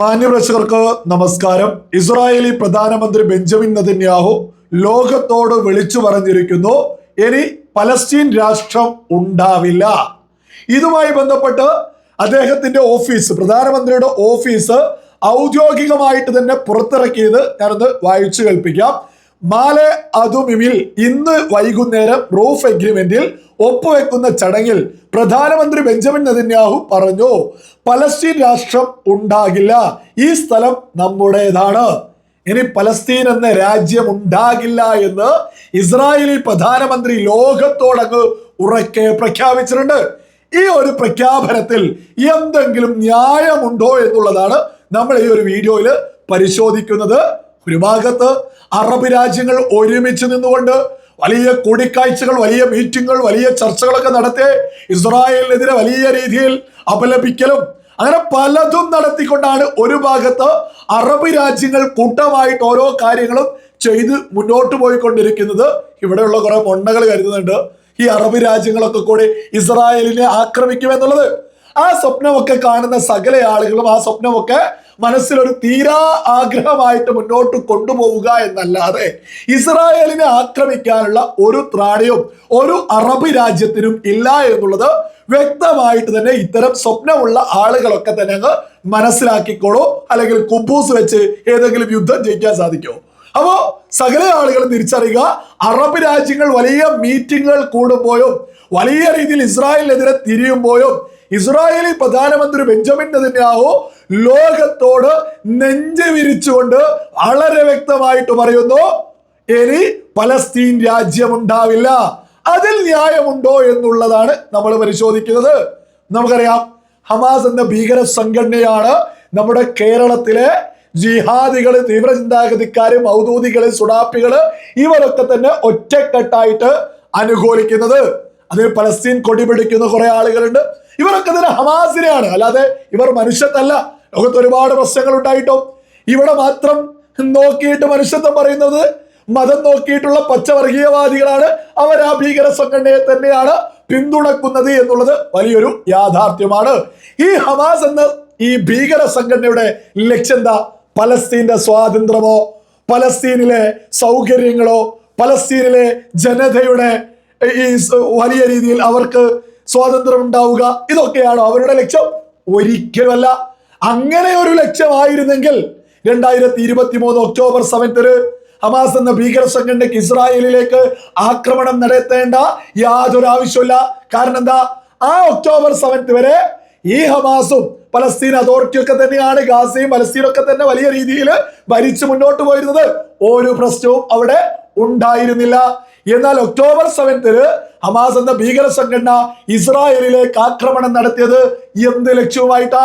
മാന്യപ്രേക്ഷകർക്ക് നമസ്കാരം. ഇസ്രായേലി പ്രധാനമന്ത്രി Benjamin Netanyahu ലോകത്തോട് വിളിച്ചു പറഞ്ഞിരിക്കുന്നു ഇനി പലസ്തീൻ രാഷ്ട്രം ഉണ്ടാവില്ല. ഇതുമായി ബന്ധപ്പെട്ട് അദ്ദേഹത്തിന്റെ ഓഫീസ് പ്രധാനമന്ത്രിയുടെ ഓഫീസ് ഔദ്യോഗികമായിട്ട് തന്നെ പുറത്തിറക്കിയത് ഞാനൊന്ന് വായിച്ചു കേൾപ്പിക്കാം. മാലെ അതുമിമിൽ ഇന്ന് വൈകുന്നേരം റൂഫ് എഗ്രിമെന്റിൽ ഒപ്പുവെക്കുന്ന ചടങ്ങിൽ പ്രധാനമന്ത്രി ബെഞ്ചമിൻ നെതന്യാഹു പറഞ്ഞു പലസ്തീൻ രാഷ്ട്രം ഉണ്ടാകില്ല. ഈ സ്ഥലം നമ്മുടേതാണ്. ഇനി പലസ്തീൻ എന്ന രാജ്യം ഉണ്ടാകില്ല എന്ന് ഇസ്രായേലി പ്രധാനമന്ത്രി ലോകത്തോടങ്ങ് ഉറക്കെ പ്രഖ്യാപിച്ചിട്ടുണ്ട്. ഈ ഒരു പ്രഖ്യാപനത്തിൽ എന്തെങ്കിലും ന്യായമുണ്ടോ എന്നുള്ളതാണ് നമ്മൾ ഈ ഒരു വീഡിയോയിൽ പരിശോധിക്കുന്നത്. ഒരു ഭാഗത്ത് അറബ് രാജ്യങ്ങൾ ഒരുമിച്ച് നിന്നുകൊണ്ട് വലിയ കൂടിക്കാഴ്ചകൾ വലിയ മീറ്റിങ്ങുകൾ വലിയ ചർച്ചകളൊക്കെ നടത്തി ഇസ്രായേലിനെതിരെ വലിയ രീതിയിൽ അപലപിക്കലും അങ്ങനെ പലതും നടത്തിക്കൊണ്ടാണ് ഒരു ഭാഗത്ത് അറബ് രാജ്യങ്ങൾ കൂട്ടമായിട്ട് ഓരോ കാര്യങ്ങളും ചെയ്ത് മുന്നോട്ട് പോയിക്കൊണ്ടിരിക്കുന്നത്. ഇവിടെയുള്ള കുറെ മൊണ്ണകൾ കരുതുന്നുണ്ട്. ഈ അറബ് രാജ്യങ്ങളൊക്കെ കൂടി ഇസ്രായേലിനെ ആക്രമിക്കുമെന്നുള്ളത് ആ സ്വപ്നമൊക്കെ കാണുന്ന സകല ആളുകളും ആ സ്വപ്നമൊക്കെ മനസ്സിലൊരു തീരാ ആഗ്രഹമായിട്ട് മുന്നോട്ട് കൊണ്ടുപോവുക എന്നല്ലാതെ ഇസ്രായേലിനെ ആക്രമിക്കാനുള്ള ഒരു ത്രാണിയും ഒരു അറബ് രാജ്യത്തിനും ഇല്ല എന്നുള്ളത് വ്യക്തമായിട്ട് തന്നെ ഇത്തരം സ്വപ്നമുള്ള ആളുകളൊക്കെ തന്നെ അങ്ങ് മനസ്സിലാക്കിക്കോളൂ അല്ലെങ്കിൽ കുബൂസ് വെച്ച് ഏതെങ്കിലും യുദ്ധം ജയിക്കാൻ സാധിക്കുമോ? അപ്പോ സകല ആളുകളും തിരിച്ചറിയുക. അറബ് രാജ്യങ്ങൾ വലിയ മീറ്റിങ്ങുകൾ കൂടുമ്പോഴും വലിയ രീതിയിൽ ഇസ്രായേലിനെതിരെ തിരിയുമ്പോഴും ഇസ്രായേലി പ്രധാനമന്ത്രി ബെഞ്ചമിൻ നെതന്യാഹു ലോകത്തോട് നെഞ്ച് വിരിച്ചുകൊണ്ട് വളരെ വ്യക്തമായിട്ട് പറയുന്നു ഇനി പലസ്തീൻ രാജ്യമുണ്ടാവില്ല. അതിൽ ന്യായമുണ്ടോ എന്നുള്ളതാണ് നമ്മൾ പരിശോധിക്കുന്നത്. നമുക്കറിയാം ഹമാസ് എന്ന ഭീകര സംഘടനയാണ് നമ്മുടെ കേരളത്തിലെ ജിഹാദികൾ തീവ്ര മൗദൂദികൾ സുഡാപ്പികൾ ഇവരൊക്കെ തന്നെ ഒറ്റക്കെട്ടായിട്ട് അനുകൂലിക്കുന്നത്. അതിൽ പലസ്തീൻ കൊടിപിടിക്കുന്ന കുറെ ആളുകളുണ്ട്. ഇവരൊക്കെ തന്നെ ഹമാസിനെയാണ്. അല്ലാതെ ഇവർ മനുഷ്യത്തല്ല. ലോകത്ത് ഒരുപാട് പ്രശ്നങ്ങൾ ഉണ്ടായിട്ടും. ഇവിടെ മാത്രം നോക്കിയിട്ട് മനുഷ്യത്വം പറയുന്നത് മതം നോക്കിയിട്ടുള്ള പച്ചവർഗീയവാദികളാണ്. അവർ ആ ഭീകര സംഘടനയെ തന്നെയാണ് പിന്തുണക്കുന്നത് എന്നുള്ളത് വലിയൊരു യാഥാർത്ഥ്യമാണ്. ഈ ഹമാസ് എന്ന ഈ ഭീകര സംഘടനയുടെ ലക്ഷ്യം എന്താ? പലസ്തീന്റെ സ്വാതന്ത്ര്യമോ പലസ്തീനിലെ സൗകര്യങ്ങളോ പലസ്തീനിലെ ജനതയുടെ ഈ വലിയ രീതിയിൽ അവർക്ക് സ്വാതന്ത്ര്യം ഉണ്ടാവുക ഇതൊക്കെയാണോ അവരുടെ ലക്ഷ്യം? ഒരിക്കലുമല്ല. അങ്ങനെ ഒരു ലക്ഷ്യമായിരുന്നെങ്കിൽ രണ്ടായിരത്തി ഇരുപത്തി മൂന്ന് ഒക്ടോബർ സെവൻത്തിന് ഹമാസ് എന്ന ഭീകര സംഘടനയ്ക്ക് ഇസ്രായേലിലേക്ക് ആക്രമണം നടത്തേണ്ട യാതൊരു ആവശ്യമില്ല കാരണം എന്താ? ആ ഒക്ടോബർ സെവൻത്ത് വരെ ഈ ഹമാസും പലസ്തീൻ അതോറിറ്റി ഒക്കെ തന്നെയാണ് ഗാസയും പലസ്തീനും ഒക്കെ തന്നെ വലിയ രീതിയിൽ ഭരിച്ചു മുന്നോട്ട് പോയിരുന്നത്. ഒരു പ്രശ്നവും അവിടെ ഉണ്ടായിരുന്നില്ല. എന്നാൽ ഒക്ടോബർ സെവൻത്തിന് ഹമാസ് എന്ന ഭീകര സംഘടന ഇസ്രായേലിലേക്ക് ആക്രമണം നടത്തിയത് എന്ത് ലക്ഷ്യവുമായിട്ടാ?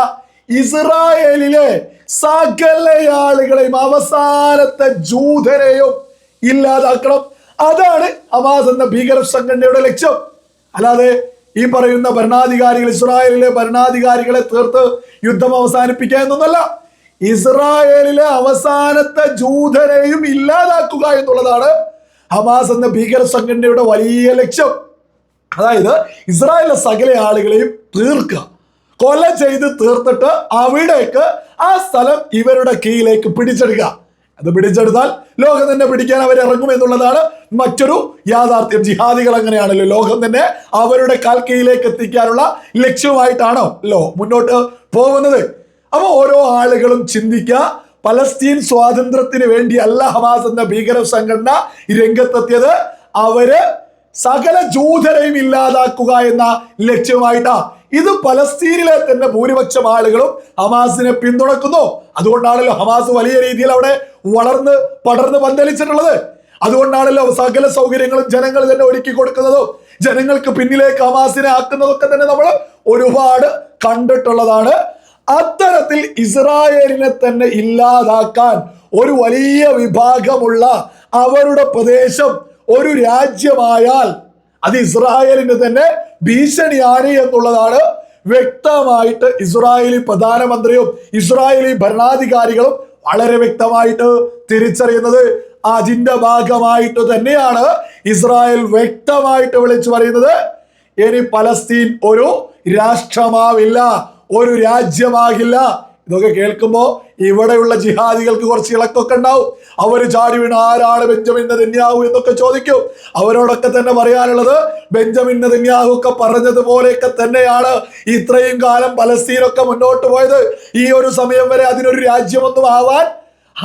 ഇസ്രായേലിലെ സകല ആളുകളെയും അവസാനത്തെ ജൂതരെയും ഇല്ലാതാക്കണം. അതാണ് ഹമാസ് എന്ന ഭീകര സംഘടനയുടെ ലക്ഷ്യം. അല്ലാതെ ഈ പറയുന്ന ഭരണാധികാരികൾ ഇസ്രായേലിലെ ഭരണാധികാരികളെ തീർത്ത് യുദ്ധം അവസാനിപ്പിക്കുക എന്നൊന്നല്ല. ഇസ്രായേലിലെ അവസാനത്തെ ജൂതരെയും ഇല്ലാതാക്കുക എന്നുള്ളതാണ് ഹമാസ് എന്ന ഭീകര സംഘടനയുടെ വലിയ ലക്ഷ്യം. അതായത് ഇസ്രായേലിലെ സകല ആളുകളെയും തീർക്കുക. കൊല ചെയ്ത് തീർത്തിട്ട് അവിടേക്ക് ആ സ്ഥലം ഇവരുടെ കീഴിലേക്ക് പിടിച്ചെടുക്കുക. അത് പിടിച്ചെടുത്താൽ ലോകം തന്നെ പിടിക്കാൻ അവർ ഇറങ്ങും എന്നുള്ളതാണ് മറ്റൊരു യാഥാർത്ഥ്യം. ജിഹാദികൾ അങ്ങനെയാണല്ലോ. ലോകം തന്നെ അവരുടെ കാൽക്കയിലേക്ക് എത്തിക്കാനുള്ള ലക്ഷ്യമായിട്ടാണോ ലോ മുന്നോട്ട് പോകുന്നത്? അപ്പൊ ഓരോ ആളുകളും ചിന്തിക്കുക പലസ്തീൻ സ്വാതന്ത്ര്യത്തിന് വേണ്ടി അല്ല ഹമാസ് എന്ന ഭീകര സംഘടന രംഗത്തെത്തിയത് അവർ സകല ജൂതരെയും ഇല്ലാതാക്കുക എന്ന ലക്ഷ്യമായിട്ടാ. ഇത് പലസ്തീനിലെ തന്നെ ഭൂരിപക്ഷം ആളുകളും ഹമാസിനെ പിന്തുണക്കുന്നു. അതുകൊണ്ടാണല്ലോ ഹമാസ് വലിയ രീതിയിൽ അവിടെ വളർന്ന് പടർന്ന് പന്തലിച്ചിട്ടുള്ളത്. അതുകൊണ്ടാണല്ലോ സകല സൗകര്യങ്ങളും ജനങ്ങൾ തന്നെ ഒരുക്കി കൊടുക്കുന്നതും. ജനങ്ങൾക്ക് പിന്നിലേക്ക് ഹമാസിനെ ആക്കുന്നതൊക്കെ തന്നെ നമ്മൾ ഒരുപാട് കണ്ടിട്ടുള്ളതാണ്. അത്തരത്തിൽ ഇസ്രായേലിനെ തന്നെ ഇല്ലാതാക്കാൻ ഒരു വലിയ വിഭാഗമുള്ള അവരുടെ പ്രദേശം ഒരു രാജ്യമായാൽ അത് ഇസ്രായേലിന് തന്നെ ഭീഷണിയാണ് എന്നുള്ളതാണ് വ്യക്തമായിട്ട് ഇസ്രായേലി പ്രധാനമന്ത്രിയും ഇസ്രായേലി ഭരണാധികാരികളും വളരെ വ്യക്തമായിട്ട് തിരിച്ചറിയുന്നത് അതിന്റെ ഭാഗമായിട്ട് തന്നെയാണ് ഇസ്രായേൽ വ്യക്തമായിട്ട് വിളിച്ചു പറയുന്നത്. ഇനി പലസ്തീൻ ഒരു രാഷ്ട്രമാവില്ല ഒരു രാജ്യമാകില്ല ഇതൊക്കെ കേൾക്കുമ്പോൾ ഇവിടെയുള്ള ജിഹാദികൾക്ക് കുറച്ച് ഇളക്കൊക്കെ ഉണ്ടാവും. അവർ ചാടി വീണ് ആരാണ് ബെഞ്ചമിൻ നെതന്യാഹു എന്നൊക്കെ ചോദിക്കും. അവരോടൊക്കെ തന്നെ പറയാനുള്ളത് ബെഞ്ചമിൻ നെതന്യാഹു ഒക്കെ പറഞ്ഞതുപോലെയൊക്കെ തന്നെയാണ് ഇത്രയും കാലം പലസ്തീനൊക്കെ മുന്നോട്ട് പോയത്. ഈ ഒരു സമയം വരെ അതിനൊരു രാജ്യമൊന്നും ആവാൻ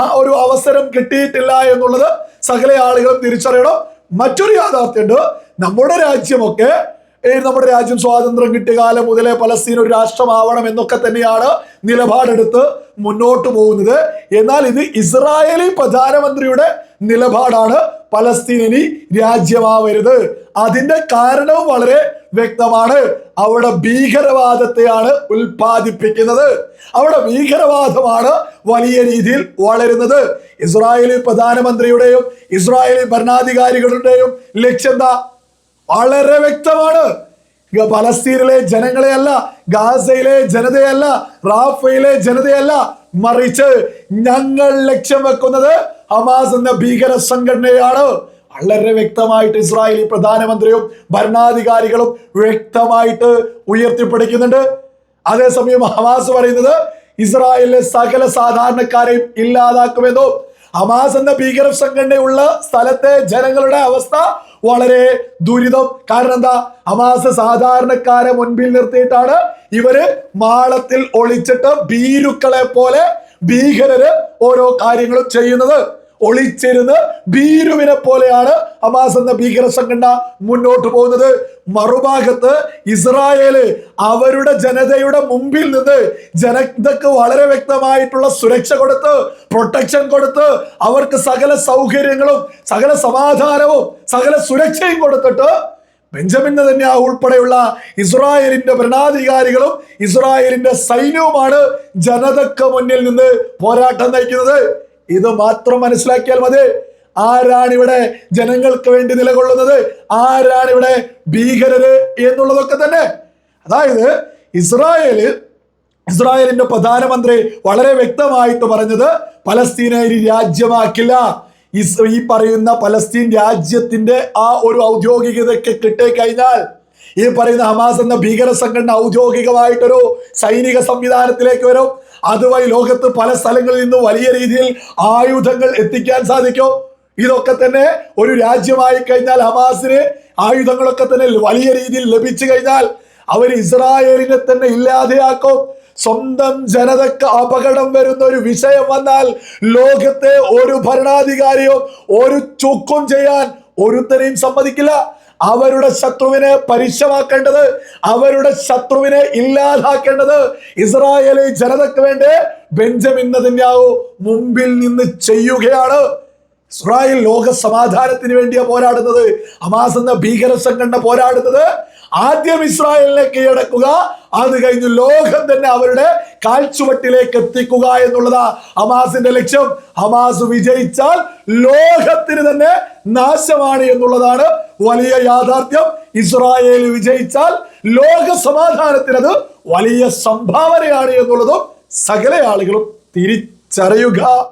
ആ ഒരു അവസരം കിട്ടിയിട്ടില്ല എന്നുള്ളത് സകല ആളുകളും തിരിച്ചറിയണം. മറ്റൊരു യാഥാർത്ഥ്യമുണ്ട്. നമ്മുടെ രാജ്യമൊക്കെ നമ്മുടെ രാജ്യം സ്വാതന്ത്ര്യം കിട്ടിയ കാലം മുതലേ പലസ്തീൻ ഒരു രാഷ്ട്രമാവണം എന്നൊക്കെ തന്നെയാണ് നിലപാടെടുത്ത് മുന്നോട്ട് പോകുന്നത്. എന്നാൽ ഇത് ഇസ്രായേലി പ്രധാനമന്ത്രിയുടെ നിലപാടാണ്. പലസ്തീൻ ഇനി രാജ്യമാവരുത്. അതിന്റെ കാരണവും വളരെ വ്യക്തമാണ്. അവിടെ ഭീകരവാദത്തെയാണ് ഉൽപ്പാദിപ്പിക്കുന്നത്. അവിടെ ഭീകരവാദമാണ് വലിയ രീതിയിൽ വളരുന്നത്. ഇസ്രായേലി പ്രധാനമന്ത്രിയുടെയും ഇസ്രായേലി ഭരണാധികാരികളുടെയും ലക്ഷ്യം വളരെ വ്യക്തമാണ്. ഗ- ജനങ്ങളെ അല്ല ഗാസയിലെ ജനതയല്ല റാഫയിലെ ജനതയല്ല മറിച്ച് ഞങ്ങൾ ലക്ഷ്യം വെക്കുന്നത് ഹമാസ് എന്ന ഭീകര സംഘടനയാണ്. വളരെ വ്യക്തമായിട്ട് ഇസ്രായേലി പ്രധാനമന്ത്രിയും ഭരണാധികാരികളും വ്യക്തമായിട്ട് ഉയർത്തിപ്പിടിക്കുന്നുണ്ട്. അതേസമയം ഹമാസ് പറയുന്നത് ഇസ്രായേലിലെ സകല സാധാരണക്കാരെയും ഇല്ലാതാക്കുമെന്നും ഹമാസ് എന്ന ഭീകര സംഘടനയുള്ള സ്ഥലത്തെ ജനങ്ങളുടെ അവസ്ഥ വളരെ ദുരിതം. കാരണം എന്താ? ഹമാസ് സാധാരണക്കാരെ മുൻപിൽ നിർത്തിയിട്ടാണ് ഇവർ മാളത്തിൽ ഒളിച്ചിട്ട് ഭീരുക്കളെ പോലെ ഭീകരര് ഓരോ കാര്യങ്ങളും ചെയ്യുന്നത്. ഒളിച്ചിരുന്ന് ഭീരുവിനെ പോലെയാണ് ഹമാസ് എന്ന ഭീകര സംഘടന മുന്നോട്ട് പോകുന്നത്. മറുഭാഗത്ത് ഇസ്രായേൽ അവരുടെ ജനതയുടെ മുമ്പിൽ നിന്ന് ജനതക്ക് വളരെ വ്യക്തമായിട്ടുള്ള സുരക്ഷ കൊടുത്ത് പ്രൊട്ടക്ഷൻ കൊടുത്ത് അവർക്ക് സകല സൗകര്യങ്ങളും സകല സമാധാനവും സകല സുരക്ഷയും കൊടുത്തിട്ട് ബെഞ്ചമിൻ നെതന്യാഹു ഉൾപ്പെടെയുള്ള ഇസ്രായേലിന്റെ ഭരണാധികാരികളും ഇസ്രായേലിന്റെ സൈന്യവുമാണ് ജനതക്ക് മുന്നിൽ നിന്ന് പോരാട്ടം നയിക്കുന്നത്. ഇത് മാത്രം മനസ്സിലാക്കിയാൽ മതി. ആരാണ് ഇവിടെ ജനങ്ങൾക്ക് വേണ്ടി നിലകൊള്ളുന്നത്? ആരാണ് ഇവിടെ ഭീകരര് എന്നുള്ളതൊക്കെ തന്നെ. അതായത് ഇസ്രായേൽ ഇസ്രായേലിന്റെ പ്രധാനമന്ത്രി വളരെ വ്യക്തമായിട്ട് പറഞ്ഞത് പലസ്തീനെ രാജ്യമാക്കില്ല. ഈ പറയുന്ന പലസ്തീൻ രാജ്യത്തിന്റെ ആ ഒരു ഔദ്യോഗികതയ്ക്ക് കിട്ടിക്കഴിഞ്ഞാൽ ഈ പറയുന്ന ഹമാസ് എന്ന ഭീകര സംഘടന ഔദ്യോഗികമായിട്ടൊരു സൈനിക സംവിധാനത്തിലേക്ക് വരും. അതുവഴി ലോകത്ത് പല സ്ഥലങ്ങളിൽ നിന്ന് വലിയ രീതിയിൽ ആയുധങ്ങൾ എത്തിക്കാൻ സാധിക്കും? ഇതൊക്കെ തന്നെ ഒരു രാജ്യമായി കഴിഞ്ഞാൽ ഹമാസിന് ആയുധങ്ങളൊക്കെ തന്നെ വലിയ രീതിയിൽ ലഭിച്ചു കഴിഞ്ഞാൽ അവർ ഇസ്രായേലിനെ തന്നെ ഇല്ലാതെയാക്കും. സ്വന്തം ജനതക്ക് അപകടം വരുന്ന ഒരു വിഷയം വന്നാൽ ലോകത്തെ ഒരു ഭരണാധികാരിയോ ഒരു ചുക്കും ചെയ്യാൻ ഒരുത്തരെയും സമ്മതിക്കില്ല. അവരുടെ ശത്രുവിനെ പരിശമാക്കേണ്ടത് അവരുടെ ശത്രുവിനെ ഇല്ലാതാക്കേണ്ടത് ഇസ്രായേലി ജനതയ്ക്ക് വേണ്ടി ബെഞ്ചമിൻ നെതന്യാഹു മുമ്പിൽ നിന്ന് ചെയ്യുകയാണ്. ഇസ്രായേൽ ലോക സമാധാനത്തിന് വേണ്ടിയാണ് പോരാടുന്നത്. ഹമാസ് എന്ന ഭീകര സംഘടന പോരാടുന്നത്. ആദ്യം ഇസ്രായേലിനെ കീഴടക്കുക അത് കഴിഞ്ഞ് ലോകം തന്നെ അവരുടെ കാൽച്ചുവട്ടിലേക്ക് എത്തിക്കുക എന്നുള്ളതാ ഹമാസിന്റെ ലക്ഷ്യം. ഹമാസ് വിജയിച്ചാൽ ലോകത്തിന് തന്നെ നാശമാണ് എന്നുള്ളതാണ് വലിയ യാഥാർത്ഥ്യം. ഇസ്രായേൽ വിജയിച്ചാൽ ലോക സമാധാനത്തിന് അത് വലിയ സംഭാവനയാണ് എന്നുള്ളതും സകല ആളുകളും തിരിച്ചറിയുക.